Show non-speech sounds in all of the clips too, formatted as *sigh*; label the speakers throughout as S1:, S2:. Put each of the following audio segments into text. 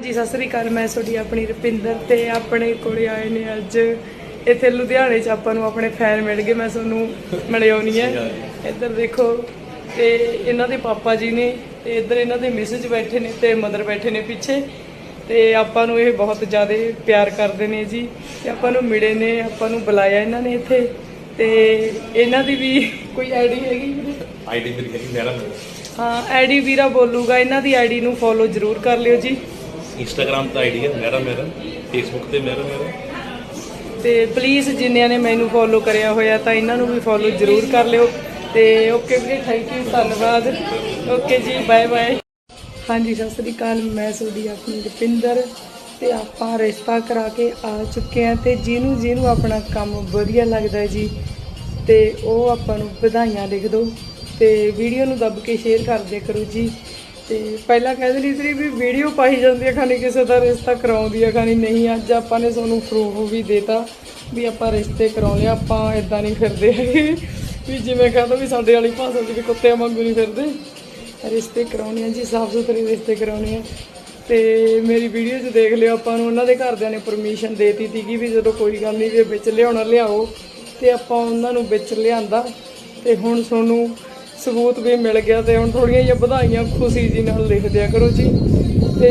S1: ਜੀ ਸਤਿ ਸ੍ਰੀ ਅਕਾਲ ਮੈਂ ਤੁਹਾਡੀ ਆਪਣੀ ਰੁਪਿੰਦਰ ਤੇ ਆਪਣੇ ਕੋਲੇ ਆਏ ਨੇ ਅੱਜ। ਇੱਥੇ ਲੁਧਿਆਣੇ 'ਚ ਆਪਾਂ ਨੂੰ ਆਪਣੇ ਫੈਨ ਮਿਲ ਗਏ ਮੈਂ ਤੁਹਾਨੂੰ ਮਿਲਿਆਉਣੀ ਹੈ। ਇੱਧਰ ਦੇਖੋ ਤੇ ਇਹਨਾਂ ਦੇ ਪਾਪਾ ਜੀ ਨੇ ਤੇ ਇੱਧਰ ਇਹਨਾਂ ਦੇ ਮਿਸਿਸ ਬੈਠੇ ਨੇ ਤੇ ਮਦਰ ਬੈਠੇ ਨੇ ਪਿੱਛੇ। ਤੇ ਆਪਾਂ ਨੂੰ ਇਹ ਬਹੁਤ ਜ਼ਿਆਦਾ ਪਿਆਰ ਕਰਦੇ ਨੇ ਜੀ। ਤੇ ਆਪਾਂ ਨੂੰ ਮਿਲੇ ਨੇ ਆਪਾਂ ਨੂੰ ਬੁਲਾਇਆ ਇਹਨਾਂ ਨੇ ਇੱਥੇ। ਤੇ ਇਹਨਾਂ ਦੀ ਵੀ ਕੋਈ ਆਈਡੀ ਹੈਗੀ?
S2: ਆਈਡੀ ਮੇਰੀ ਹੈਗੀ ਮੇਰਾ
S1: ਹਾਂ ਆਈਡੀ ਵੀਰਾ ਬੋਲੂਗਾ। ਇਹਨਾਂ ਦੀ ਆਈਡੀ ਨੂੰ ਫੋਲੋ ਜ਼ਰੂਰ ਕਰ ਲਿਓ ਜੀ।
S2: ਇੰਸਟਾਗ੍ਰam ਤੇ ਆਈਡੀ ਹੈ, ਮੇਰਾ ਮੇਰਾ ਫੇਸਬੁੱਕ ਤੇ ਮੇਰਾ ਮੇਰਾ।
S1: ਤੇ ਪਲੀਜ਼ ਜਿੰਨਿਆਂ ਨੇ ਮੈਨੂੰ ਫੋਲੋ ਕਰਿਆ ਹੋਇਆ ਤਾਂ ਇਹਨਾਂ ਨੂੰ ਵੀ ਫੋਲੋ ਜ਼ਰੂਰ ਕਰ ਲਿਓ। ਤੇ ਓਕੇ ਵੀਰੇ ਥੈਂਕ ਯੂ ਧੰਨਵਾਦ। ਓਕੇ ਜੀ ਬਾਏ ਬਾਏ ਹਾਂਜੀ, ਸਤਿ ਸ੍ਰੀ ਅਕਾਲ, ਮੈਂ ਤੁਹਾਡੀ ਆਪਣੀ ਰੁਪਿੰਦਰ। ਤੇ ਆਪਾਂ ਰਿਸ਼ਤਾ ਕਰਾ ਕੇ ਆ ਚੁੱਕੇ ਆ ਤੇ ਜਿਹਨੂੰ ਜਿਹਨੂੰ ਆਪਣਾ ਕੰਮ ਵਧੀਆ ਲੱਗਦਾ ਹੈ ਜੀ, ਤੇ ਉਹ ਆਪਾਂ ਨੂੰ ਵਧਾਈਆਂ ਲਿਖ ਦਿਓ। ਤੇ ਵੀਡੀਓ ਨੂੰ ਦੱਬ ਕੇ ਸ਼ੇਅਰ ਕਰ ਦਿਆ ਕਰੋ ਜੀ। ਤੇ ਪਹਿਲਾਂ ਕਹਿੰਦੇ ਲਈ ਸੀ ਵੀ ਵੀਡੀਓ ਪਾਈ ਜਾਂਦੀ ਹੈ ਖਾਣੀ ਕਿਸੇ ਦਾ ਰਿਸ਼ਤਾ ਕਰਾਉਂਦੀ ਹੈ ਖਾਣੀ ਨਹੀਂ ਅੱਜ ਆਪਾਂ ਨੇ ਤੁਹਾਨੂੰ ਪ੍ਰੂਫ ਵੀ ਦੇਤਾ ਵੀ ਆਪਾਂ ਰਿਸ਼ਤੇ ਕਰਾਉਣੇ ਆ, ਆਪਾਂ ਇਦਾਂ ਨਹੀਂ ਫਿਰਦੇ ਹੈਗੇ। ਵੀ ਜਿਵੇਂ ਕਹਿੰਦਾ ਵੀ ਸਾਡੇ ਵਾਲੀ ਭਾਸ਼ਾ 'ਚ ਵੀ ਕੁੱਤਿਆਂ ਵਾਂਗੂ ਨਹੀਂ ਫਿਰਦੇ। ਰਿਸ਼ਤੇ ਕਰਾਉਣੇ ਆ ਜੀ ਸਾਫ਼ ਸੁਥਰੇ ਰਿਸ਼ਤੇ ਕਰਾਉਣੇ ਆ। ਤੇ ਮੇਰੀ ਵੀਡੀਓ 'ਚ ਦੇਖ ਲਿਓ ਆਪਾਂ ਨੂੰ ਉਹਨਾਂ ਦੇ ਘਰਦਿਆਂ ਨੇ ਪਰਮਿਸ਼ਨ ਦੇਤੀ ਸੀਗੀ ਵੀ ਜਦੋਂ ਕੋਈ ਗੱਲ ਨਹੀਂ ਵੀ ਵਿੱਚ ਲਿਆਉਣਾ ਲਿਆਓ। ਤੇ ਆਪਾਂ ਉਹਨਾਂ ਨੂੰ ਵਿੱਚ ਲਿਆਂਦਾ। ਤੇ ਹੁਣ ਤੁਹਾਨੂੰ ਸਬੂਤ ਵੀ ਮਿਲ ਗਿਆ ਤੇ ਹੁਣ ਥੋੜੀਆਂ ਜਿਹੀਆਂ ਵਧਾਈਆਂ ਖੁਸ਼ੀ ਜੀ ਨਾਲ ਲਿਖ ਦਿਆ ਕਰੋ ਜੀ। ਤੇ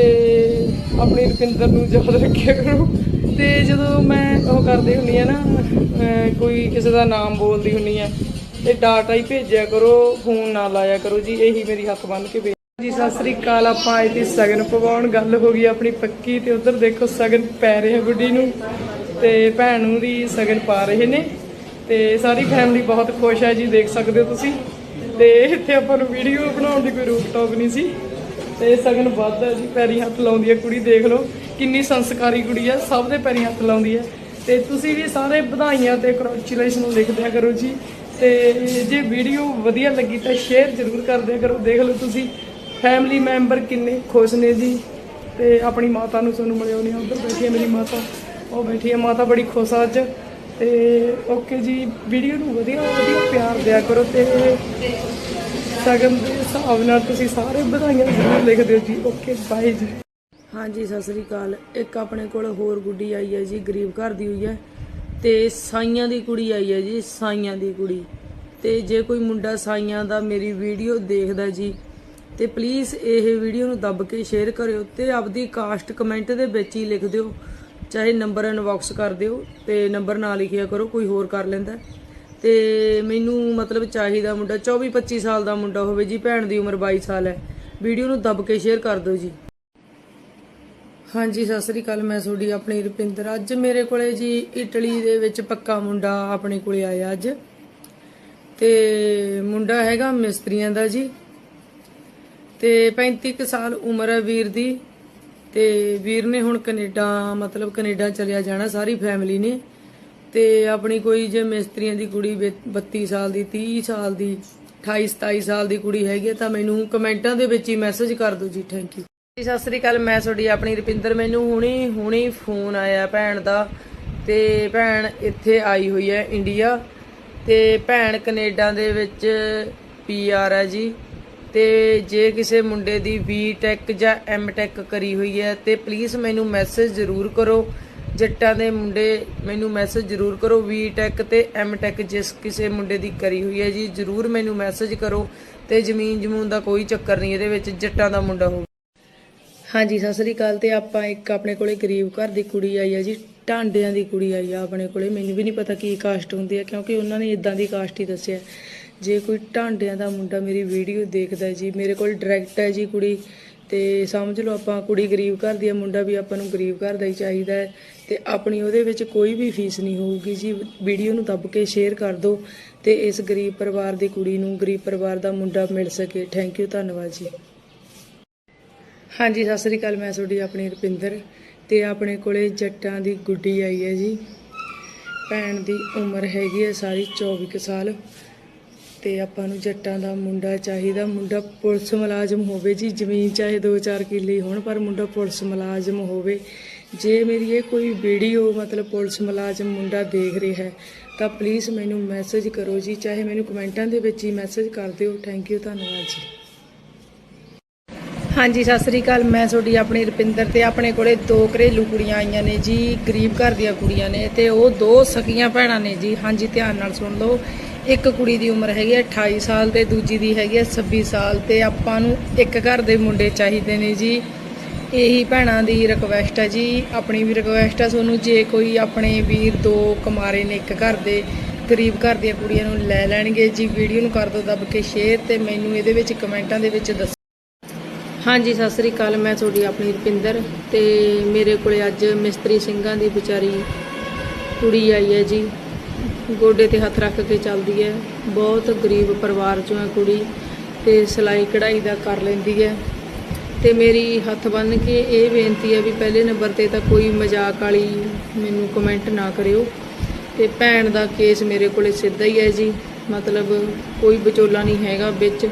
S1: ਆਪਣੀ ਰੁਪਿੰਦਰ ਨੂੰ ਯਾਦ ਰੱਖਿਆ ਕਰੋ। ਤੇ ਜਦੋਂ ਮੈਂ ਉਹ ਕਰਦੀ ਹੁੰਨੀ ਆ ਨਾ ਕੋਈ ਕਿਸੇ ਦਾ ਨਾਮ ਬੋਲਦੀ ਹੁੰਨੀ ਆ ਤੇ ਡਾਟਾ ਹੀ ਭੇਜਿਆ ਕਰੋ ਫੋਨ ਨਾ ਲਾਇਆ ਕਰੋ ਜੀ, ਇਹੀ ਮੇਰੀ ਹੱਥ ਬੰਨ ਕੇ ਬੇਨਤੀ ਜੀ, ਸਤਿ ਸ੍ਰੀ ਅਕਾਲ, ਆਪਾਂ ਆਏ ਤੇ ਸਗਨ ਪਵਾਉਣ, ਗੱਲ ਹੋ ਗਈ ਆਪਣੀ ਪੱਕੀ, ਤੇ ਉਧਰ ਦੇਖੋ ਸਗਨ ਪੈ ਰਿਹਾ ਗੁੱਡੀ ਨੂੰ, ਤੇ ਭੈਣ ਨੂੰ ਦੀ ਸਗਨ ਪਾ ਰਹੇ ਨੇ, ਤੇ ਸਾਰੀ ਫੈਮਿਲੀ ਬਹੁਤ ਖੁਸ਼ ਹੈ ਜੀ, ਦੇਖ ਸਕਦੇ ਹੋ ਤੁਸੀਂ। ਤੇ ਇੱਥੇ ਆਪਾਂ ਨੂੰ ਵੀਡੀਓ ਬਣਾਉਣ ਦੀ ਕੋਈ ਰੋਕ ਟੋਕ ਨਹੀਂ ਸੀ। ਤੇ ਸਗਨ ਵੱਧ ਹੈ ਜੀ, ਪੈਰੀ ਹੱਥ ਲਾਉਂਦੀ ਹੈ ਕੁੜੀ, ਦੇਖ ਲਓ। ਕਿੰਨੀ ਸੰਸਕਾਰੀ ਕੁੜੀ ਹੈ, ਸਭ ਦੇ ਪੈਰੀ ਹੱਥ ਲਾਉਂਦੀ ਹੈ। ਤੇ ਤੁਸੀਂ ਵੀ ਸਾਰੇ ਵਧਾਈਆਂ ਤੇ ਕੰਗ੍ਰੈਚੁਲੇਸ਼ਨ ਲਿਖਦਿਆ ਕਰੋ ਜੀ। ਤੇ ਜੇ ਵੀਡੀਓ ਵਧੀਆ ਲੱਗੀ ਤਾਂ ਸ਼ੇਅਰ ਜ਼ਰੂਰ ਕਰ ਦਿਆ ਕਰੋ। ਦੇਖ ਲਓ ਤੁਸੀਂ ਫੈਮਿਲੀ ਮੈਂਬਰ ਕਿੰਨੇ ਖੁਸ਼ ਨੇ ਜੀ। ਤੇ ਆਪਣੀ ਮਾਤਾ ਨੂੰ ਤੁਹਾਨੂੰ ਮਿਲਿਓ ਨਹੀਂ ਉੱਧਰ ਬੈਠੀ ਹੈ ਮੇਰੀ ਮਾਤਾ। ਉਹ ਬੈਠੀ ਹੈ, ਮਾਤਾ ਬੜੀ ਖੁਸ਼ ਆ ਅੱਜ। ਤੇ ਓਕੇ ਜੀ, ਵੀਡੀਓ ਨੂੰ ਵਧੀਆ ਵਧੀਆ ਪਿਆਰ ਦਿਆ ਕਰੋ ਤੇ ਸਗਨ ਦੇ ਹਿਸਾਬ ਨਾਲ ਤੁਸੀਂ ਸਾਰੇ ਵਧਾਈਆਂ ਜ਼ਰੂਰ ਲਿਖ ਦਿਓ ਜੀ। ਓਕੇ ਬਾਏ ਜੀ। ਹਾਂਜੀ, ਸਤਿ ਸ੍ਰੀ ਅਕਾਲ। ਇੱਕ ਆਪਣੇ ਕੋਲ ਹੋਰ ਗੁੱਡੀ ਆਈ ਹੈ ਜੀ, ਗਰੀਬ ਘਰ ਦੀ ਹੋਈ ਹੈ ਤੇ ਸਾਈਆਂ ਦੀ ਕੁੜੀ ਆਈ ਹੈ ਜੀ, ਸਾਈਆਂ ਦੀ ਕੁੜੀ। ਤੇ ਜੇ ਕੋਈ ਮੁੰਡਾ ਸਾਈਆਂ ਦਾ ਮੇਰੀ ਵੀਡੀਓ ਦੇਖਦਾ ਜੀ, ਤੇ ਪਲੀਜ਼ ਇਹ ਵੀਡੀਓ ਨੂੰ ਦੱਬ ਕੇ ਸ਼ੇਅਰ ਕਰਿਓ ਤੇ ਆਪਦੀ ਕਾਸਟ ਕਮੈਂਟ ਦੇ ਵਿੱਚ ਹੀ ਲਿਖ ਦਿਓ। ਚਾਹੇ ਨੰਬਰ ਇਨਬਾਕਸ ਕਰ ਦਿਓ ਤੇ ਨੰਬਰ ਨਾ ਲਿਖਿਆ ਕਰੋ, ਕੋਈ ਹੋਰ ਕਰ ਲੈਂਦਾ। ਤੇ ਮੈਨੂੰ ਮਤਲਬ ਚਾਹੀਦਾ ਮੁੰਡਾ 24 25 ਸਾਲ ਦਾ ਮੁੰਡਾ ਹੋਵੇ ਜੀ, ਭੈਣ ਦੀ ਉਮਰ 22 ਸਾਲ ਹੈ। ਵੀਡੀਓ ਨੂੰ ਦੱਬ ਕੇ ਸ਼ੇਅਰ ਕਰ ਦਿਓ ਜੀ। ਹਾਂਜੀ, ਸਤਿ ਸ੍ਰੀ ਅਕਾਲ, ਮੈਂ ਤੁਹਾਡੀ ਆਪਣੀ ਰੁਪਿੰਦਰ। ਅੱਜ ਮੇਰੇ ਕੋਲੇ ਜੀ ਇਟਲੀ ਦੇ ਵਿੱਚ ਪੱਕਾ ਮੁੰਡਾ ਆਪਣੇ ਕੋਲੇ ਆਇਆ ਅੱਜ। ਤੇ ਮੁੰਡਾ ਹੈਗਾ ਮਿਸਤਰੀਆਂ ਦਾ ਜੀ। ਤੇ 35 ਕੁ ਸਾਲ ਉਮਰ ਹੈ ਵੀਰ ਦੀ। ਤੇ ਵੀਰ ਨੇ ਹੁਣ ਕੈਨੇਡਾ, ਮਤਲਬ ਕੈਨੇਡਾ ਚਲਿਆ ਜਾਣਾ, ਸਾਰੀ ਫੈਮਿਲੀ ਨੇ। ਤੇ ਆਪਣੀ ਕੋਈ ਜੇ ਮਿਸਤਰੀਆਂ ਦੀ ਕੁੜੀ ਵੀ 32 ਸਾਲ ਦੀ 30 ਸਾਲ ਦੀ 28 27 ਸਾਲ ਦੀ ਕੁੜੀ ਹੈਗੀ ਹੈ ਤਾਂ ਮੈਨੂੰ ਕਮੈਂਟਾਂ ਦੇ ਵਿੱਚ ਹੀ ਮੈਸੇਜ ਕਰ ਦਿਓ ਜੀ ਥੈਂਕ ਯੂ ਜੀ, ਸਤਿ ਸ੍ਰੀ ਅਕਾਲ, ਮੈਂ ਤੁਹਾਡੀ ਆਪਣੀ ਰੁਪਿੰਦਰ। ਮੈਨੂੰ ਹੁਣੀ ਹੁਣੀ ਫੋਨ ਆਇਆ ਭੈਣ ਦਾ, ਤੇ ਭੈਣ ਇੱਥੇ ਆਈ ਹੋਈ ਹੈ ਇੰਡੀਆ ਤੇ ਭੈਣ ਕੈਨੇਡਾ ਦੇ ਵਿੱਚ ਪੀਆਰ ਹੈ ਜੀ। ਤੇ ਜੇ ਕਿਸੇ ਮੁੰਡੇ ਦੀ ਬੀਟੈਕ ਜਾਂ ਐਮਟੈਕ ਕਰੀ ਹੋਈ ਹੈ, ਤੇ ਪਲੀਜ਼ ਮੈਨੂੰ ਮੈਸੇਜ ਜ਼ਰੂਰ ਕਰੋ। ਜੱਟਾਂ ਦੇ ਮੁੰਡੇ ਮੈਨੂੰ ਮੈਸੇਜ ਜ਼ਰੂਰ ਕਰੋ। ਬੀਟੈਕ ਤੇ ਐਮਟੈਕ ਜਿਸ ਕਿਸੇ ਮੁੰਡੇ ਦੀ ਕਰੀ ਹੋਈ ਹੈ ਜੀ, ਜ਼ਰੂਰ ਮੈਨੂੰ ਮੈਸੇਜ ਕਰੋ ਤੇ ਜ਼ਮੀਨ ਜਮੂਨ ਦਾ ਕੋਈ ਚੱਕਰ ਨਹੀਂ ਇਹਦੇ ਵਿੱਚ, ਜੱਟਾਂ ਦਾ ਮੁੰਡਾ ਹੋਵੇ ਹਾਂਜੀ, ਸਤਿ ਸ੍ਰੀ ਅਕਾਲ ਤੇ ਆਪਾਂ ਇੱਕ ਆਪਣੇ ਕੋਲੇ ਗਰੀਬ ਘਰ ਦੀ ਕੁੜੀ ਆਈ ਆ ਜੀ, ਢਾਂਡਿਆਂ ਦੀ ਕੁੜੀ ਆਈ ਆ ਆਪਣੇ ਕੋਲੇ। ਮੈਨੂੰ ਵੀ ਨਹੀਂ ਪਤਾ ਕੀ ਕਾਸਟ ਹੁੰਦੀ ਹੈ, ਕਿਉਂਕਿ ਉਹਨਾਂ ਨੇ ਇਦਾਂ ਦੀ ਕਾਸਟ ਹੀ ਦੱਸਿਆ। ਜੇ ਕੋਈ ਢਾਂਡਿਆਂ ਦਾ ਮੁੰਡਾ ਮੇਰੀ ਵੀਡੀਓ ਦੇਖਦਾ ਜੀ, ਮੇਰੇ ਕੋਲ ਡਾਇਰੈਕਟ ਹੈ ਜੀ ਕੁੜੀ, ਤੇ ਸਮਝ ਲਓ ਆਪਾਂ ਕੁੜੀ ਗਰੀਬ ਘਰ ਦੀ ਆ ਮੁੰਡਾ ਵੀ ਆਪਾਂ ਨੂੰ ਗਰੀਬ ਘਰ ਦਾ ਹੀ ਚਾਹੀਦਾ ਹੈ, ਤੇ ਆਪਣੀ ਉਹਦੇ ਵਿੱਚ ਕੋਈ ਵੀ ਫੀਸ ਨਹੀਂ ਹੋਊਗੀ ਜੀ, ਵੀਡੀਓ ਨੂੰ ਦੱਬ ਕੇ ਸ਼ੇਅਰ ਕਰ ਦਿਓ, ਤੇ ਇਸ ਗਰੀਬ ਪਰਿਵਾਰ ਦੀ ਕੁੜੀ ਨੂੰ, ਗਰੀਬ ਪਰਿਵਾਰ ਦਾ ਮੁੰਡਾ ਮਿਲ ਸਕੇ। ਥੈਂਕ ਯੂ ਧੰਨਵਾਦ ਜੀ। ਹਾਂਜੀ, ਸਤਿ ਸ੍ਰੀ ਅਕਾਲ, ਮੈਂ ਤੁਹਾਡੀ ਆਪਣੀ ਰੁਪਿੰਦਰ, ਤੇ ਆਪਣੇ ਕੋਲੇ ਜੱਟਾਂ ਦੀ ਗੁੱਡੀ ਆਈ ਹੈ ਜੀ। ਭੈਣ ਦੀ ਉਮਰ ਹੈਗੀ ਹੈ ਸਾਰੀ 24 ਕੁ ਸਾਲ। ਤੇ ਆਪਾਂ ਨੂੰ ਜੱਟਾਂ ਦਾ ਮੁੰਡਾ ਚਾਹੀਦਾ। ਮੁੰਡਾ ਪੁਲਿਸ ਮੁਲਾਜ਼ਮ ਹੋਵੇ ਜੀ, ਜ਼ਮੀਨ ਚਾਹੇ 2-4 ਕਿੱਲੇ ਹੋਣ, ਪਰ ਮੁੰਡਾ ਪੁਲਿਸ ਮੁਲਾਜ਼ਮ ਹੋਵੇ। ਜੇ ਮੇਰੀ ਇਹ ਕੋਈ ਵੀਡੀਓ, ਮਤਲਬ ਪੁਲਿਸ ਮੁਲਾਜ਼ਮ ਮੁੰਡਾ ਦੇਖ ਰਿਹਾ ਹੈ ਤਾਂ ਪਲੀਜ਼ ਮੈਨੂੰ ਮੈਸੇਜ ਕਰੋ ਜੀ, ਚਾਹੇ ਮੈਨੂੰ ਕਮੈਂਟਾਂ ਦੇ ਵਿੱਚ ਹੀ ਮੈਸੇਜ ਕਰ ਦਿਓ। ਥੈਂਕ ਯੂ ਧੰਨਵਾਦ ਜੀ। ਹਾਂਜੀ, ਸਤਿ ਸ੍ਰੀ ਅਕਾਲ। ਮੈਂ ਤੁਹਾਡੀ ਆਪਣੀ ਰੁਪਿੰਦਰ ਤੇ ਆਪਣੇ ਕੋਲੇ ਦੋ ਘਰੇਲੂ ਕੁੜੀਆਂ ਆਈਆਂ ਨੇ ਜੀ, ਗਰੀਬ ਘਰ ਦੀਆਂ ਕੁੜੀਆਂ ਨੇ ਤੇ ਉਹ ਦੋ ਸਕੀਆਂ ਭੈਣਾਂ ਨੇ ਜੀ। ਹਾਂਜੀ, ਧਿਆਨ ਨਾਲ ਸੁਣ ਲਓ। ਇੱਕ ਕੁੜੀ ਦੀ ਉਮਰ ਹੈਗੀ ਹੈ 28 ਸਾਲ ਤੇ ਦੂਜੀ ਦੀ ਹੈਗੀ ਹੈ 26 ਸਾਲ ਤੇ ਆਪਾਂ ਨੂੰ ਇੱਕ ਘਰ ਦੇ ਮੁੰਡੇ ਚਾਹੀਦੇ ਨੇ ਜੀ। ਇਹੀ ਭੈਣਾਂ ਦੀ ਰਿਕਵੈਸਟ ਹੈ ਜੀ, ਆਪਣੀ ਵੀ ਰਿਕਵੈਸਟ ਹੈ ਤੁਹਾਨੂੰ ਜੇ ਕੋਈ ਆਪਣੇ ਵੀਰ ਦੋ ਕੁਮਾਰੇ ਨੇ ਇੱਕ ਘਰ ਦੇ, ਗਰੀਬ ਘਰ ਦੀਆਂ ਕੁੜੀਆਂ ਨੂੰ ਲੈ ਲੈਣਗੇ ਜੀ, ਵੀਡੀਓ ਨੂੰ ਕਰ ਦਿਓ ਦੱਬ ਕੇ ਸ਼ੇਅਰ ਤੇ ਮੈਨੂੰ ਇਹਦੇ ਵਿੱਚ ਕਮੈਂਟਾਂ ਦੇ ਵਿੱਚ ਦੱਸੋ। ਹਾਂਜੀ, ਸਤਿ ਸ੍ਰੀ ਅਕਾਲ, ਮੈਂ ਤੁਹਾਡੀ ਆਪਣੀ ਰੁਪਿੰਦਰ ਤੇ ਮੇਰੇ ਕੋਲੇ ਅੱਜ ਮਿਸਤਰੀ ਸਿੰਘਾਂ ਦੀ ਵਿਚਾਰੀ ਕੁੜੀ ਆਈ ਹੈ ਜੀ। ਗੋਡੇ ਤੇ ਹੱਥ ਰੱਖ ਕੇ ਚੱਲਦੀ ਹੈ। ਬਹੁਤ ਗਰੀਬ ਪਰਿਵਾਰ ਚੋਂ ਹੈ ਕੁੜੀ ਤੇ ਸਿਲਾਈ ਕਢਾਈ ਦਾ ਕਰ ਲੈਂਦੀ ਹੈ। ਤੇ ਮੇਰੀ ਹੱਥ ਬੰਨ ਕੇ ਇਹ ਬੇਨਤੀ ਹੈ ਵੀ ਪਹਿਲੇ ਨੰਬਰ ਤੇ ਤਾਂ ਕੋਈ ਮਜ਼ਾਕ ਵਾਲੀ ਮੈਨੂੰ ਕਮੈਂਟ ਨਾ ਕਰਿਓ। ਤੇ ਭੈਣ ਦਾ ਕੇਸ ਮੇਰੇ ਕੋਲੇ ਸਿੱਧਾ ਹੀ ਹੈ ਜੀ। ਮਤਲਬ ਕੋਈ ਵਿਚੋਲਾ ਨਹੀਂ ਹੈਗਾ ਵਿੱਚ।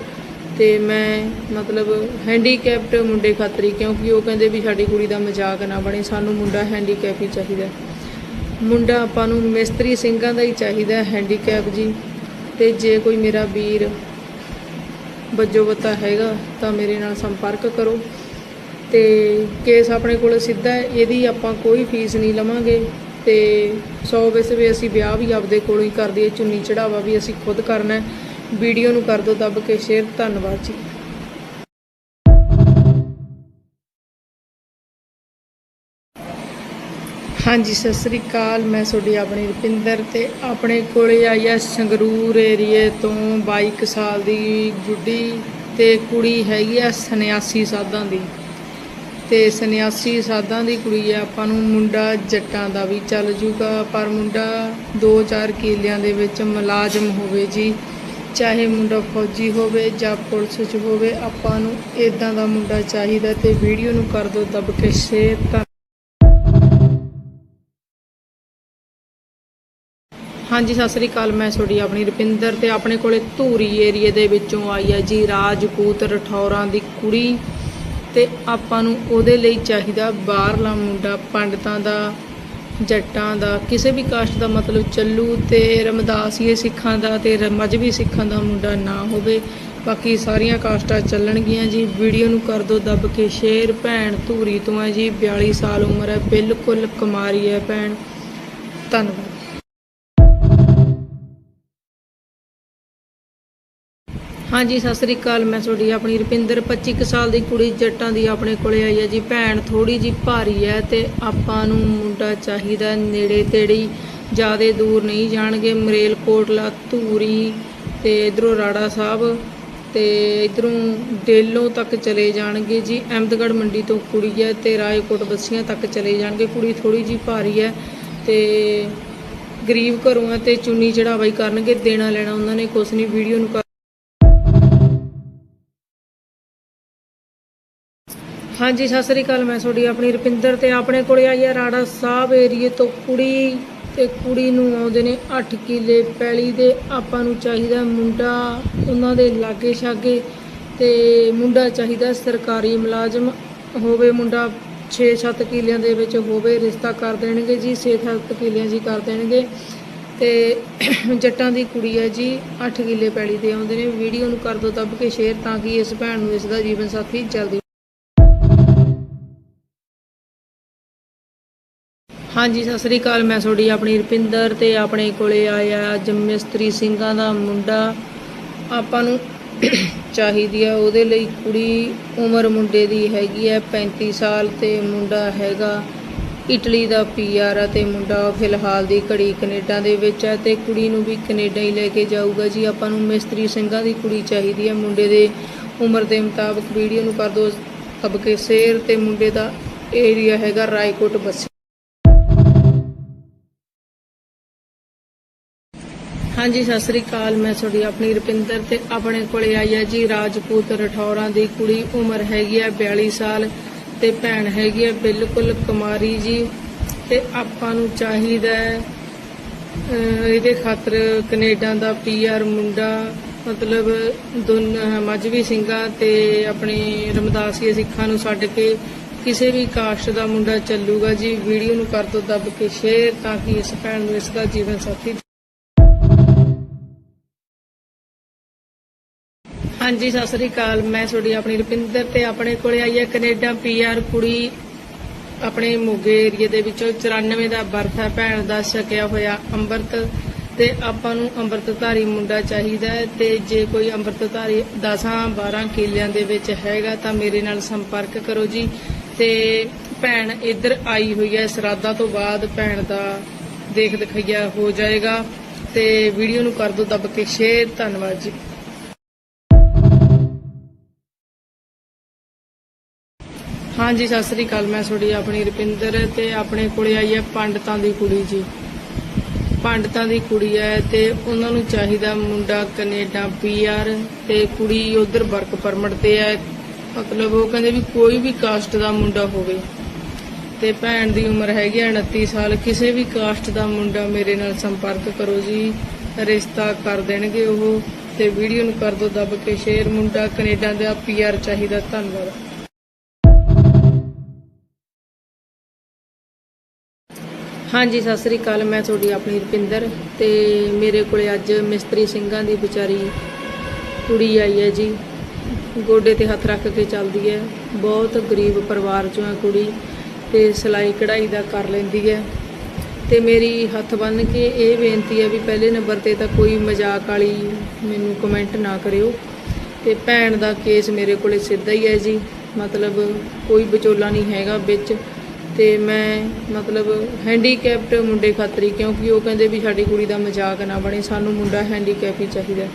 S1: ਤੇ ਮੈਂ ਮਤਲਬ ਹੈਂਡੀਕੈਪਟ ਮੁੰਡੇ ਖਾਤਰੀ ਕਿਉਂਕਿ ਉਹ ਕਹਿੰਦੇ ਵੀ ਸਾਡੀ ਕੁੜੀ ਦਾ ਮਜ਼ਾਕ ਨਾ ਬਣੇ। ਸਾਨੂੰ ਮੁੰਡਾ ਹੈਂਡੀਕੈਪ ਹੀ ਚਾਹੀਦਾ। ਮੁੰਡਾ ਆਪਾਂ ਨੂੰ ਮਿਸਤਰੀ ਸਿੰਘਾਂ ਦਾ ਹੀ ਚਾਹੀਦਾ ਹੈਂਡੀਕੈਪ ਜੀ। ਤੇ ਜੇ ਕੋਈ ਮੇਰਾ ਵੀਰ ਵੱਜੋ ਬੱਜੋਬਤਾ ਹੈਗਾ, ਤਾਂ ਮੇਰੇ ਨਾਲ ਸੰਪਰਕ ਕਰੋ। ਤੇ ਕੇਸ ਆਪਣੇ ਕੋਲ ਸਿੱਧਾ ਇਹਦੀ ਆਪਾਂ ਕੋਈ ਫੀਸ ਨਹੀਂ ਲਵਾਂਗੇ। ਤੇ 100 ਵੈਸੇ ਵੀ ਅਸੀਂ ਵਿਆਹ ਵੀ ਆਪਦੇ ਕੋਲੋਂ ਹੀ ਕਰਦੇ ਦਈਏ, ਚੁੰਨੀ ਚੜਾਵਾ ਵੀ ਅਸੀਂ ਖੁਦ ਕਰਨਾ ਵੀਡੀਓ ਨੂੰ ਕਰ ਦਿਓ ਦੱਬ ਕੇ, ਸ਼ੇਅਰ, ਧੰਨਵਾਦ ਜੀ। ਹਾਂਜੀ, ਸਤਿ ਸ੍ਰੀ ਅਕਾਲ। ਮੈਂ ਤੁਹਾਡੀ ਆਪਣੀ ਰੁਪਿੰਦਰ ਤੇ ਆਪਣੇ ਕੋਲੇ ਆਈ ਹੈ ਸੰਗਰੂਰ ਏਰੀਏ ਤੋਂ 22 ਕੁ ਸਾਲ ਦੀ ਗੁੱਡੀ ਤੇ ਕੁੜੀ ਹੈਗੀ ਆ 89 ਸਾਧਾਂ ਦੀ। ਤੇ 89 ਸਾਧਾਂ ਦੀ ਕੁੜੀ ਆ, ਆਪਾਂ ਨੂੰ ਮੁੰਡਾ ਜੱਟਾਂ ਦਾ ਵੀ ਚੱਲ ਜੂਗਾ, ਪਰ ਮੁੰਡਾ 2-4 ਕਿਲਿਆਂ ਦੇ ਵਿੱਚ ਮੁਲਾਜ਼ਮ ਹੋਵੇ ਜੀ। ਚਾਹੇ ਮੁੰਡਾ ਫੌਜੀ ਹੋਵੇ ਜਾਂ ਪੁਲਿਸ 'ਚ ਹੋਵੇ, ਆਪਾਂ ਨੂੰ ਇਦਾਂ ਦਾ ਮੁੰਡਾ ਚਾਹੀਦਾ ਤੇ ਵੀਡੀਓ ਨੂੰ ਕਰ ਦਿਓ ਦੱਬ ਕੇ ਸ਼ੇਅਰ ਹਾਂਜੀ, ਸਤਿ ਸ੍ਰੀ ਅਕਾਲ। ਮੈਂ ਤੁਹਾਡੀ ਆਪਣੀ ਰੁਪਿੰਦਰ ਤੇ ਆਪਣੇ ਕੋਲੇ ਧੂਰੀ ਏਰੀਏ ਦੇ ਵਿੱਚੋਂ ਆਈ ਹੈ ਜੀ, ਰਾਜਪੂਤ ਰਠੌਰਾਂ ਦੀ ਕੁੜੀ ਤੇ ਆਪਾਂ ਨੂੰ ਉਹਦੇ ਲਈ ਚਾਹੀਦਾ ਬਾਹਰਲਾ ਮੁੰਡਾ, ਪੰਡਤਾਂ ਦਾ, ਜੱਟਾਂ ਦਾ, ਕਿਸੇ ਵੀ ਕਾਸਟ ਦਾ ਮਤਲਬ ਚੱਲੂ ਤੇ ਰਮਦਾਸੀਏ ਸਿੱਖਾਂ ਦਾ ਤੇ ਰ- ਸਿੱਖਾਂ ਦਾ ਮੁੰਡਾ ਨਾ ਹੋਵੇ। ਬਾਕੀ ਸਾਰੀਆਂ ਕਾਸਟਾਂ ਚੱਲਣਗੀਆਂ ਜੀ। ਵੀਡੀਓ ਨੂੰ ਕਰ ਦਿਓ ਦੱਬ ਕੇ ਸ਼ੇਅਰ ਭੈਣ ਧੂਰੀ ਤੋਂ ਹੈ ਜੀ। 42 ਸਾਲ ਉਮਰ ਹੈ, ਬਿਲਕੁਲ ਕੁਮਾਰੀ ਹੈ ਭੈਣ। ਧੰਨਵਾਦ। ਹਾਂਜੀ, ਸਤਿ ਸ੍ਰੀ ਅਕਾਲ। ਮੈਂ ਤੁਹਾਡੀ ਆਪਣੀ ਰੁਪਿੰਦਰ 25 ਕੁ ਸਾਲ ਦੀ ਕੁੜੀ ਜੱਟਾਂ ਦੀ ਆਪਣੇ ਕੋਲੇ ਆਈ ਹੈ ਜੀ। ਭੈਣ ਥੋੜੀ ਜੀ ਭਾਰੀ ਹੈ ਤੇ ਆਪਾਂ ਨੂੰ ਮੁੰਡਾ ਚਾਹੀਦਾ ਨੇੜੇ ਤੇੜੀ ਜਿਆਦੇ ਦੂਰ ਨਹੀਂ ਜਾਣਗੇ। ਮਰੇਲ ਕੋਟਲਾ ਧੂਰੀ ਤੇ ਇਧਰੋਂ ਰਾੜਾ ਸਾਹਿਬ ਤੇ ਇਧਰੋਂ ਡੇਲੋਂ ਤੱਕ ਚਲੇ ਜਾਣਗੇ ਜੀ। ਅਹਿਮਦਗੜ੍ਹ ਮੰਡੀ ਤੋਂ ਕੁੜੀ ਹੈ ਤੇ ਰਾਏਕੋਟ ਬੱਸੀਆਂ ਤੱਕ ਚਲੇ ਜਾਣਗੇ। ਕੁੜੀ ਥੋੜੀ ਜੀ ਭਾਰੀ ਹੈ ਤੇ ਗਰੀਬ ਘਰੋਂ ਹੈ ਤੇ ਚੁੰਨੀ ਚੜਾਵਾਈ ਕਰਨਗੇ, ਦੇਣਾ ਲੈਣਾ ਉਹਨਾਂ ਨੇ ਕੁਛ ਨਹੀਂ। ਵੀਡੀਓ ਨੂੰ ਹਾਂਜੀ, ਸਤਿ ਸ੍ਰੀ ਅਕਾਲ, ਮੈਂ ਤੁਹਾਡੀ ਆਪਣੀ ਰੁਪਿੰਦਰ ਤੇ ਆਪਣੇ ਕੋਲੇ ਆਈ ਹੈ ਰਾੜਾ ਸਾਹਿਬ ਏਰੀਏ ਤੋਂ ਕੁੜੀ ਤੇ ਕੁੜੀ ਨੂੰ ਆਉਂਦੇ ਨੇ 8 ਕਿੱਲੇ ਪੈਲੀ ਦੇ, ਆਪਾਂ ਨੂੰ ਚਾਹੀਦਾ ਮੁੰਡਾ ਉਹਨਾਂ ਦੇ ਲਾਗੇ ਛਾਗੇ ਤੇ ਮੁੰਡਾ ਚਾਹੀਦਾ ਸਰਕਾਰੀ ਮੁਲਾਜ਼ਮ, ਹੋਵੇ ਮੁੰਡਾ 6-7 ਕਿਲਿਆਂ ਦੇ ਵਿੱਚ ਹੋਵੇ, ਰਿਸ਼ਤਾ ਕਰ ਦੇਣਗੇ ਜੀ 6-7 ਕਿੱਲਿਆਂ ਜੀ ਕਰ ਦੇਣਗੇ ਤੇ *coughs* ਜੱਟਾਂ ਦੀ ਕੁੜੀ ਹੈ ਜੀ 8 ਕਿੱਲੇ ਪੈਲੀ ਦੇ ਆਉਂਦੇ ਨੇ, ਵੀਡੀਓ ਨੂੰ ਕਰ ਦਿਓ ਦੱਬ ਕੇ ਸ਼ੇਅਰ ਤਾਂ ਕਿ ਇਸ ਭੈਣ ਨੂੰ ਇਸ ਦਾ ਜੀਵਨ ਸਾਥੀ ਜਲਦੀ ਹਾਂਜੀ, ਸਤਿ ਸ੍ਰੀ ਅਕਾਲ, ਮੈਂ ਤੁਹਾਡੀ ਆਪਣੀ ਰੁਪਿੰਦਰ ਤੇ ਆਪਣੇ ਕੋਲੇ ਆਇਆ ਅੱਜ ਮਿਸਤਰੀ ਸਿੰਘਾਂ ਦਾ ਮੁੰਡਾ। ਆਪਾਂ ਨੂੰ ਚਾਹੀਦੀ ਆ, ਉਹਦੇ ਲਈ ਕੁੜੀ ਉਮਰ ਮੁੰਡੇ ਦੀ ਹੈਗੀ ਹੈ 35 ਸਾਲ ਤੇ ਮੁੰਡਾ ਹੈਗਾ। ਇਟਲੀ ਦਾ ਪੀਆਰ ਆ ਤੇ ਮੁੰਡਾ ਫਿਲਹਾਲ ਦੀ ਘੜੀ ਕੈਨੇਡਾ ਦੇ ਵਿੱਚ ਹੈ ਤੇ ਕੁੜੀ ਨੂੰ ਵੀ ਕੈਨੇਡਾ ਹੀ ਲੈ ਕੇ ਜਾਊਗਾ ਜੀ। ਆਪਾਂ ਨੂੰ ਮਿਸਤਰੀ ਸਿੰਘਾਂ ਦੀ ਕੁੜੀ ਚਾਹੀਦੀ ਹੈ ਮੁੰਡੇ ਦੇ ਉਮਰ ਦੇ ਮੁਤਾਬਕ ਵੀਡੀਓ ਨੂੰ ਕਰ ਦਿਓ। ਸਭ ਕੇ ਸ਼ੇਅਰ ਤੇ ਮੁੰਡੇ ਦਾ ਏਰੀਆ ਹੈਗਾ ਰਾਏਕੋਟ ਬੱਸੀ। ਹਾਂਜੀ, ਸਤਿ ਸ੍ਰੀ ਅਕਾਲ। ਮੈਂ ਤੁਹਾਡੀ ਆਪਣੀ ਰੁਪਿੰਦਰ ਤੇ ਆਪਣੇ ਕੋਲੇ ਆਈ ਹੈ ਜੀ। ਰਾਜਪੂਤ ਰਠੌਰਾਂ ਦੀ ਕੁੜੀ ਉਮਰ ਹੈਗੀ ਹੈ 42 ਸਾਲ ਤੇ ਭੈਣ ਹੈਗੀ ਹੈ ਬਿਲਕੁਲ ਕੁਮਾਰੀ ਜੀ ਤੇ ਆਪਾਂ ਨੂੰ ਚਾਹੀਦਾ ਹੈ ਇਹਦੇ ਖਾਤਰ ਕੈਨੇਡਾ ਦਾ ਪੀਆਰ ਮੁੰਡਾ, ਮਤਲਬ ਦੋਨ ਮਜਬੀ ਸਿੰਘਾਂ ਤੇ ਆਪਣੇ ਰਮਦਾਸੀਏ ਸਿੱਖਾਂ ਨੂੰ ਛੱਡ ਕੇ ਕਿਸੇ ਵੀ ਕਾਸਟ ਦਾ ਮੁੰਡਾ ਚੱਲੂਗਾ ਜੀ। ਵੀਡੀਓ ਨੂੰ ਕਰ ਦਿਓ ਦੱਬ ਕੇ ਸ਼ੇਅਰ ਤਾਂ ਕਿ ਇਸ ਭੈਣ ਨੂੰ ਇਸ ਦਾ ਜੀਵਨ ਸਾਥੀ ਹਾਂਜੀ, ਸਤਿ ਸ੍ਰੀ ਅਕਾਲ। ਮੈਂ ਤੁਹਾਡੀ ਆਪਣੀ ਰੁਪਿੰਦਰ ਤੇ ਆਪਣੇ ਕੋਲੇ ਆਈ ਹੈ, ਕੈਨੇਡਾ ਪੀਆਰ ਕੁੜੀ ਆਪਣੇ ਮੋਗੇ ਏਰੀਏ ਦੇ ਵਿੱਚੋਂ 94 ਦਾ ਬਰਥ ਹੈ। ਭੈਣ ਦਾ ਛਕਿਆ ਹੋਇਆ ਅੰਮ੍ਰਿਤ ਤੇ ਆਪਾਂ ਨੂੰ ਅੰਮ੍ਰਿਤਧਾਰੀ ਮੁੰਡਾ ਚਾਹੀਦਾ ਹੈ ਤੇ ਜੇ ਕੋਈ ਅੰਮ੍ਰਿਤਧਾਰੀ 10 12 ਕਿਲਿਆਂ ਦੇ ਵਿੱਚ ਹੈਗਾ ਤਾਂ ਮੇਰੇ ਨਾਲ ਸੰਪਰਕ ਕਰੋ ਜੀ। ਤੇ ਭੈਣ ਇੱਧਰ ਆਈ ਹੋਈ ਹੈ। ਸਰਾਧਾ ਤੋਂ ਬਾਅਦ ਭੈਣ ਦਾ ਦੇਖ ਦਿਖਾਈਆ ਹੋ ਜਾਏਗਾ ਤੇ ਵੀਡੀਓ ਨੂੰ ਕਰ ਦਿਓ ਦੱਬ ਕੇ। ਸ਼ੇਅਰ, ਧੰਨਵਾਦ ਜੀ। ਹਾਂਜੀ, ਸਤਿ ਸ੍ਰੀ ਅਕਾਲ। ਮੈਂ ਤੁਹਾਡੀ ਆਪਣੀ ਰੁਪਿੰਦਰ ਤੇ ਆਪਣੇ ਕੋਲੇ ਆਈ ਹੈ ਪੰਡਤਾਂ ਦੀ ਕੁੜੀ ਜੀ। ਪੰਡਤਾਂ ਦੀ ਕੁੜੀ ਹੈ ਤੇ ਉਹਨਾਂ ਨੂੰ ਚਾਹੀਦਾ ਮੁੰਡਾ ਕੈਨੇਡਾ ਪੀਆਰ ਤੇ ਕੁੜੀ ਉਧਰ ਵਰਕ ਪਰਮਿਟ ਤੇ ਹੈ। ਮਤਲਬ ਉਹ ਕਹਿੰਦੇ ਵੀ ਕੋਈ ਵੀ ਕਾਸਟ ਦਾ ਮੁੰਡਾ ਹੋਵੇ। ਤੇ ਭੈਣ ਦੀ ਉਮਰ ਹੈਗੀ ਹੈ 29 ਸਾਲ। ਕਿਸੇ ਵੀ ਕਾਸਟ ਦਾ ਮੁੰਡਾ ਮੇਰੇ ਨਾਲ ਸੰਪਰਕ ਕਰੋ ਜੀ। ਰਿਸ਼ਤਾ ਕਰ ਦੇਣਗੇ ਉਹ। ਤੇ ਵੀਡੀਓ ਨੂੰ ਕਰ ਦਿਓ ਦੱਬ ਕੇ। ਸ਼ੇਅਰ ਮੁੰਡਾ ਕੈਨੇਡਾ ਦਾ ਪੀਆਰ ਚਾਹੀਦਾ। ਧੰਨਵਾਦ। ਹਾਂਜੀ, ਸਤਿ ਸ੍ਰੀ ਅਕਾਲ। ਮੈਂ ਤੁਹਾਡੀ ਆਪਣੀ ਰੁਪਿੰਦਰ ਤੇ ਮੇਰੇ ਕੋਲੇ ਅੱਜ ਮਿਸਤਰੀ ਸਿੰਘਾਂ ਦੀ ਵਿਚਾਰੀ ਕੁੜੀ ਆਈ ਹੈ ਜੀ। ਗੋਡੇ ਤੇ ਹੱਥ ਰੱਖ ਕੇ ਚੱਲਦੀ ਹੈ। ਬਹੁਤ ਗਰੀਬ ਪਰਿਵਾਰ ਚੋਂ ਹੈ ਕੁੜੀ ਤੇ ਸਿਲਾਈ ਕਢਾਈ ਦਾ ਕਰ ਲੈਂਦੀ ਹੈ। ਤੇ ਮੇਰੀ ਹੱਥ ਬੰਨ ਕੇ ਇਹ ਬੇਨਤੀ ਹੈ ਵੀ ਪਹਿਲੇ ਨੰਬਰ ਤੇ ਤਾਂ ਕੋਈ ਮਜ਼ਾਕ ਵਾਲੀ ਮੈਨੂੰ ਕਮੈਂਟ ਨਾ ਕਰਿਓ। ਤੇ ਭੈਣ ਦਾ ਕੇਸ ਮੇਰੇ ਕੋਲੇ ਸਿੱਧਾ ਹੀ ਹੈ ਜੀ। ਮਤਲਬ ਕੋਈ ਵਿਚੋਲਾ ਨਹੀਂ ਹੈਗਾ ਵਿੱਚ। ਤੇ ਮੈਂ ਮਤਲਬ ਹੈਂਡੀਕੈਪਟ ਮੁੰਡੇ ਖਾਤਰੀ ਕਿਉਂਕਿ ਉਹ ਕਹਿੰਦੇ ਵੀ ਸਾਡੀ ਕੁੜੀ ਦਾ ਮਜ਼ਾਕ ਨਾ ਬਣੇ, ਸਾਨੂੰ ਮੁੰਡਾ ਹੈਂਡੀਕੈਪ ਹੀ ਚਾਹੀਦਾ।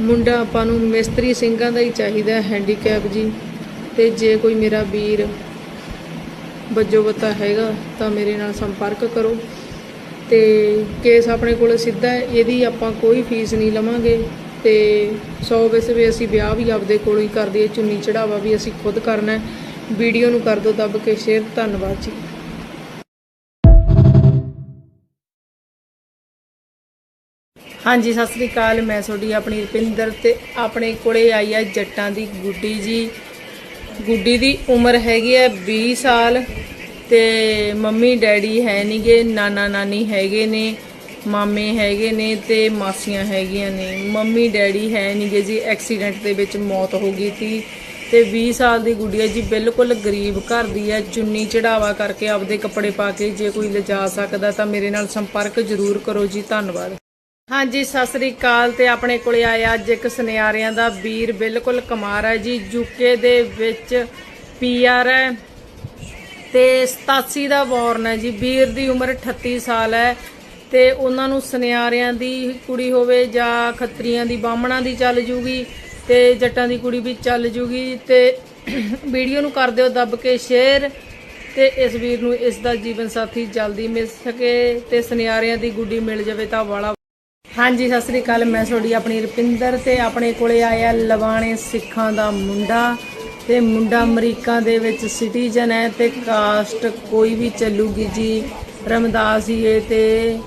S1: ਮੁੰਡਾ ਆਪਾਂ ਨੂੰ ਮਿਸਤਰੀ ਸਿੰਘਾਂ ਦਾ ਹੀ ਚਾਹੀਦਾ ਹੈਂਡੀਕੈਪ ਜੀ। ਤੇ ਜੇ ਕੋਈ ਮੇਰਾ ਵੀਰ ਵੱਜੋ ਬੱਤਾ ਹੈਗਾ, ਤਾਂ ਮੇਰੇ ਨਾਲ ਸੰਪਰਕ ਕਰੋ। ਤੇ ਕੇਸ ਆਪਣੇ ਕੋਲ ਸਿੱਧਾ ਇਹਦੀ ਆਪਾਂ ਕੋਈ ਫੀਸ ਨਹੀਂ ਲਵਾਂਗੇ। ਤੇ 100 ਵੈਸੇ ਵੀ ਅਸੀਂ ਵਿਆਹ ਵੀ ਆਪਦੇ ਕੋਲੋਂ ਹੀ ਕਰਦੇ ਚੁੰਨੀ ਚੜਾਵਾ ਵੀ ਅਸੀਂ ਖੁਦ ਕਰਨਾ ਹੈ। ਵੀਡੀਓ ਨੂੰ ਕਰ ਦਿਓ, ਦੱਬ ਕੇ ਸ਼ੇਅਰ, ਧੰਨਵਾਦ ਜੀ। ਹਾਂਜੀ, ਸਤਿ ਸ੍ਰੀ ਅਕਾਲ, ਮੈਂ ਤੁਹਾਡੀ ਆਪਣੀ ਰੁਪਿੰਦਰ ਤੇ ਆਪਣੇ ਕੋਲੇ ਆਈ ਆ ਜੱਟਾਂ ਦੀ ਗੁੱਡੀ ਜੀ। ਗੁੱਡੀ ਦੀ ਉਮਰ ਹੈਗੀ ਹੈ 20 ਸਾਲ ਤੇ ਮੰਮੀ, ਡੈਡੀ ਹੈ ਨਹੀਂਗੇ ਨਾਨਾ, ਨਾਨੀ ਹੈਗੇ ਨੇ, ਮਾਮੇ ਹੈਗੇ ਨੇ ਤੇ ਮਾਸੀਆਂ ਹੈਗੀਆਂ ਨੇ। ਮੰਮੀ, ਡੈਡੀ ਹੈ ਨਹੀਂਗੇ ਜੀ, ਐਕਸੀਡੈਂਟ ਦੇ ਵਿੱਚ ਮੌਤ ਹੋ ਗਈ ਸੀ। ਤੇ 20 ਸਾਲ ਦੀ ਗੁੱਡੀ ਹੈ ਜੀ, ਬਿਲਕੁਲ ਗਰੀਬ ਘਰ ਦੀ ਹੈ, ਚੁੰਨੀ ਚੜਾਵਾ ਕਰਕੇ ਆਪਦੇ ਕੱਪੜੇ ਪਾ ਕੇ ਜੇ ਕੋਈ ਲਿਜਾ ਸਕਦਾ ਤਾਂ ਮੇਰੇ ਨਾਲ ਸੰਪਰਕ ਜ਼ਰੂਰ ਕਰੋ ਜੀ, ਧੰਨਵਾਦ। ਹਾਂਜੀ, ਸਤਿ ਸ੍ਰੀ ਅਕਾਲ ਤੇ ਆਪਣੇ ਕੋਲੇ ਆਇਆ ਅੱਜ ਇੱਕ ਸੁਨਿਆਰਿਆਂ ਦਾ ਵੀਰ, ਬਿਲਕੁਲ ਕਮਾਰ ਹੈ ਜੀ ਯੂਕੇ ਦੇ ਵਿੱਚ ਪੀਆਰ ਹੈ ਤੇ 87 ਦਾ ਬੌਰਨ ਹੈ ਜੀ, ਵੀਰ ਦੀ ਉਮਰ 38 ਸਾਲ ਹੈ ਤੇ ਉਹਨਾਂ ਨੂੰ ਸੁਨਿਆਰਿਆਂ ਦੀ ਕੁੜੀ ਹੋਵੇ ਜਾਂ ਖੱਤਰੀਆਂ ਦੀ, ਬਾਹਮਣਾਂ ਦੀ ਚੱਲ ਜੂਗੀ। ਤੇ ਜੱਟਾਂ ਦੀ ਕੁੜੀ ਵੀ ਚੱਲ ਜੂਗੀ ਤੇ ਵੀਡੀਓ ਨੂੰ ਕਰ ਦਿਓ ਦੱਬ ਕੇ ਸ਼ੇਅਰ ਤੇ ਇਸ ਵੀਰ ਨੂੰ ਇਸ ਦਾ ਜੀਵਨ ਸਾਥੀ ਜਲਦੀ ਮਿਲ ਸਕੇ ਤੇ ਸੁਨਿਆਰਿਆਂ ਦੀ ਗੁੱਡੀ ਮਿਲ ਜਾਵੇ ਤਾਂ ਵਾਲਾ ਹਾਂਜੀ, ਸਤਿ ਸ੍ਰੀ ਅਕਾਲ, ਮੈਂ ਤੁਹਾਡੀ ਆਪਣੀ ਰੁਪਿੰਦਰ ਤੇ ਆਪਣੇ ਕੋਲੇ ਆਇਆ ਲਵਾਣੇ ਸਿੱਖਾਂ ਦਾ ਮੁੰਡਾ ਤੇ ਮੁੰਡਾ ਅਮਰੀਕਾ ਦੇ ਵਿੱਚ ਸਿਟੀਜ਼ਨ ਹੈ ਤੇ ਕਾਸਟ ਕੋਈ ਵੀ ਚੱਲੂਗੀ ਜੀ, ਰਮਦਾਸ ਰਮਦਾਸੀਏ ਤੇ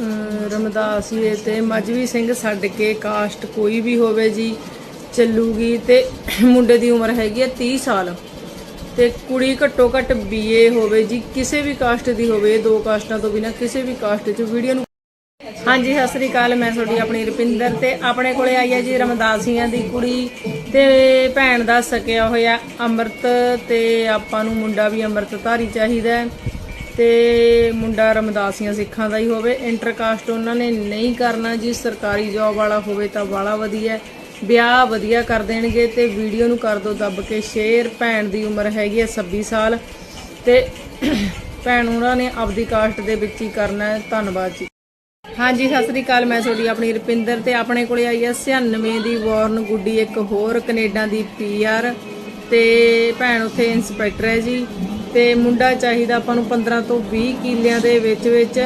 S1: ਅਮ ਰਮਦਾਸੀਏ ਤੇ ਮਜਵੀ ਸਿੰਘ ਛੱਡ ਕੇ ਕਾਸਟ ਕੋਈ ਵੀ ਹੋਵੇ ਜੀ, ਚੱਲੂਗੀ ਤੇ ਮੁੰਡੇ ਦੀ ਉਮਰ ਹੈਗੀ ਹੈ 30 ਸਾਲ। ਤੇ ਕੁੜੀ ਘੱਟੋ ਘੱਟ ਬੀਏ ਹੋਵੇ ਜੀ, ਕਿਸੇ ਵੀ ਕਾਸਟ ਦੀ ਹੋਵੇ, ਦੋ ਕਾਸਟਾਂ ਤੋਂ ਬਿਨਾ ਕਿਸੇ ਵੀ ਕਾਸਟ 'ਚ ਵੀਡੀਓ ਨੂੰ ਹਾਂਜੀ, ਸਤਿ ਸ੍ਰੀ ਅਕਾਲ, ਮੈਂ ਤੁਹਾਡੀ ਆਪਣੀ ਰੁਪਿੰਦਰ ਤੇ ਆਪਣੇ ਕੋਲੇ ਆਈ ਹੈ ਜੀ ਰਮਦਾਸੀਆਂ ਦੀ ਕੁੜੀ ਤੇ ਭੈਣ ਦਾ ਸਕਿਆ ਹੋਇਆ ਅੰਮ੍ਰਿਤ ਤੇ ਆਪਾਂ ਨੂੰ ਮੁੰਡਾ ਵੀ ਅੰਮ੍ਰਿਤਧਾਰੀ ਚਾਹੀਦਾ ਹੈ। ਤੇ ਮੁੰਡਾ ਰਮਦਾਸੀਆਂ ਸਿੱਖਾਂ ਦਾ ਹੀ ਹੋਵੇ, ਇੰਟਰਕਾਸਟ ਉਹਨਾਂ ਨੇ ਨਹੀਂ ਕਰਨਾ, ਜੀ ਸਰਕਾਰੀ ਜੌਬ ਵਾਲਾ ਹੋਵੇ ਤਾਂ ਵਾਲਾ ਵਧੀਆ ਵਿਆਹ ਵਧੀਆ ਕਰ ਦੇਣਗੇ ਤੇ ਵੀਡੀਓ ਨੂੰ ਕਰ ਦਿਓ ਦੱਬ ਕੇ। ਸ਼ੇਅਰ ਭੈਣ ਦੀ ਉਮਰ ਹੈਗੀ ਹੈ 26 ਸਾਲ ਤੇ ਭੈਣ ਉਹਨਾਂ ਨੇ ਆਪਦੀ ਕਾਸਟ ਦੇ ਵਿੱਚ ਹੀ ਕਰਨਾ ਹੈ। ਧੰਨਵਾਦ ਜੀ। ਹਾਂਜੀ, ਸਤਿ ਸ੍ਰੀ ਅਕਾਲ। ਮੈਂ ਤੁਹਾਡੀ ਆਪਣੀ ਰੁਪਿੰਦਰ ਤੇ ਆਪਣੇ ਕੋਲੇ ਆਈ ਹੈ। 96 ਦੀ ਵਾਰਨ ਗੁੱਡੀ ਇੱਕ ਹੋਰ ਕੈਨੇਡਾ ਦੀ ਪੀਆਰ ਤੇ ਭੈਣ ਉੱਥੇ ਇੰਸਪੈਕਟਰ ਹੈ ਜੀ। ਤੇ ਮੁੰਡਾ ਚਾਹੀਦਾ ਆਪਾਂ ਨੂੰ 15 ਤੋਂ 20 ਕਿੱਲਿਆਂ ਦੇ ਵਿੱਚ ਵਿੱਚ।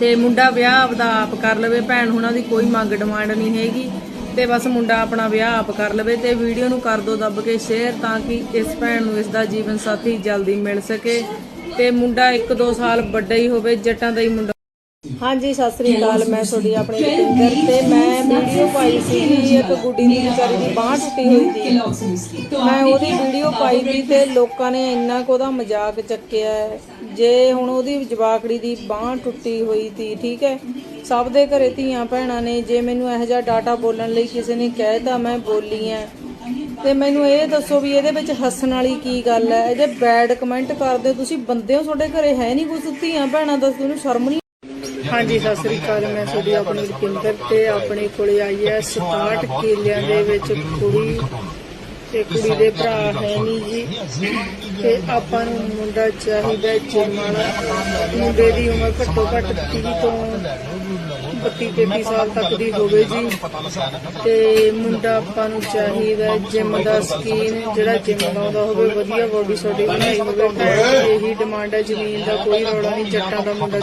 S1: ਤੇ ਮੁੰਡਾ ਵਿਆਹ ਆਪਦਾ ਆਪ ਕਰ ਲਵੇ, ਭੈਣ ਹੁਣਾਂ ਦੀ ਕੋਈ ਮੰਗ ਡਿਮਾਂਡ ਨਹੀਂ ਹੈਗੀ। ਤੇ ਬਸ ਮੁੰਡਾ ਆਪਣਾ ਵਿਆਹ ਆਪ ਕਰ ਲਵੇ ਤੇ ਵੀਡੀਓ ਨੂੰ ਕਰ ਦਿਓ ਦੱਬ ਕੇ ਸ਼ੇਅਰ ਤਾਂ ਕਿ ਇਸ ਭੈਣ ਨੂੰ ਇਸ ਦਾ ਜੀਵਨ ਸਾਥੀ ਜਲਦੀ ਮਿਲ ਸਕੇ। ਤੇ ਮੁੰਡਾ 1-2 ਸਾਲ ਵੱਡਾ ਹੀ ਹੋਵੇ, ਜੱਟਾਂ ਦਾ ਹੀ ਮੁੰਡਾ ਹਾਂਜੀ ਸਤਿ ਸ੍ਰੀ ਅਕਾਲ। ਮੈਂ ਤੁਹਾਡੀ ਆਪਣੀ ਰੁਪਿੰਦਰ ਤੇ ਮੈਂ ਵੀਡੀਓ ਪਾਈ ਸੀ ਇੱਕ ਗੁੱਡੀ ਦੀ ਵਿਚਾਰੀ ਦੀ ਬਾਂਹ ਟੁੱਟੀ ਹੋਈ ਸੀ। ਮੈਂ ਉਹਦੀ ਵੀਡੀਓ ਪਾਈ ਸੀ ਤੇ ਲੋਕਾਂ ਨੇ ਇੰਨਾ ਕੁ ਉਹਦਾ ਮਜ਼ਾਕ ਚੱਕਿਆ। ਜੇ ਹੁਣ ਉਹਦੀ ਜਵਾਕੜੀ ਦੀ ਬਾਂਹ ਟੁੱਟੀ ਹੋਈ ਸੀ ਠੀਕ ਹੈ?
S3: ਸਭ ਦੇ ਘਰੇ ਧੀਆਂ ਭੈਣਾਂ ਨੇ ਜੇ ਮੈਨੂੰ ਇਹੋ ਜਿਹਾ ਡਾਟਾ ਬੋਲਣ ਲਈ ਕਿਸੇ ਨੇ ਕਹਿਤਾ ਮੈਂ ਬੋਲੀ ਐ ਤੇ ਮੈਨੂੰ ਇਹ ਦੱਸੋ ਵੀ ਇਹਦੇ ਵਿੱਚ ਹੱਸਣ ਵਾਲੀ ਕੀ ਗੱਲ ਹੈ? ਇਹਦੇ ਬੈਡ ਕਮੈਂਟ ਕਰਦੇ ਤੁਸੀਂ ਬੰਦੇ ਹੋ ਤੁਹਾਡੇ ਘਰੇ ਹੈ ਨਹੀਂ ਕੁਝ ਧੀਆਂ ਭੈਣਾਂ ਦੱਸ ਤੁਹਾਨੂੰ ਸ਼ਰਮ ਨਹੀਂ
S1: ਹਾਂਜੀ, ਸਤਿ ਸ੍ਰੀ ਅਕਾਲ। ਮੈਂ ਤੁਹਾਡੀ ਆਪਣੀ ਰੁਪਿੰਦਰ ਤੇ ਆਪਣੇ ਕੋਲੇ ਆਈ ਹੈ। 67 ਕਿੱਲਿਆਂ ਦੇ ਵਿੱਚ ਕੁੜੀ ਤੇ ਕੁੜੀ ਦੇ ਭਰਾ ਹੈ ਨਹੀਂ ਜੀ। ਤੇ ਆਪਾਂ ਨੂੰ ਮੁੰਡਾ ਚਾਹੀਦਾ ਹੈ ਮੁੰਡੇ ਦੀ ਉਮਰ ਘੱਟੋ ਘੱਟ 30 ਤੋਂ 32 33 ਸਾਲ ਤੱਕ ਦੀ ਹੋਵੇ ਜੀ। ਤੇ ਮੁੰਡਾ ਆਪਾਂ ਨੂੰ ਚਾਹੀਦਾ ਜਿਮ ਦਾ ਸਕੀਨ। ਜਿਹੜਾ ਜਿਮ ਲਾਉਂਦਾ ਹੋਵੇ, ਵਧੀਆ ਬੋਡੀ ਤੁਹਾਡੀ ਬਣਾਈ ਹੋਵੇ। ਇਹੀ ਡਿਮਾਂਡ ਹੈ। ਜ਼ਮੀਨ ਦਾ ਕੋਈ ਰੌਲਾ ਨਹੀਂ, ਜੱਟਾਂ ਦਾ ਮੁੰਡਾ